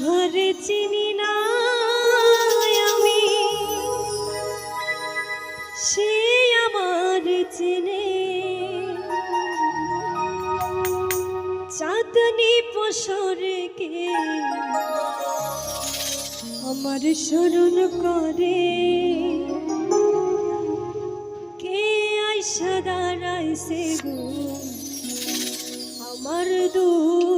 তাহারে চিনি না আমি। সে আমার চিনে। চাঁদনি পশরকে আমার স্মরণ করে। কে আইসা দাঁড়াইছে গো? আমার দুয়ারে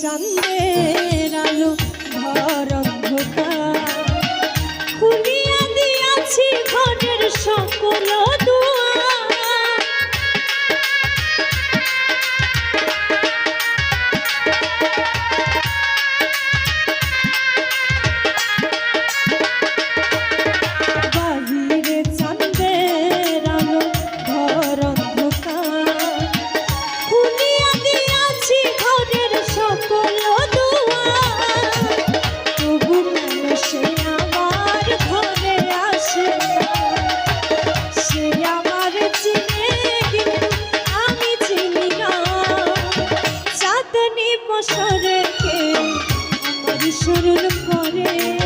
চাঁদের আলো ঘর কে আমার করে।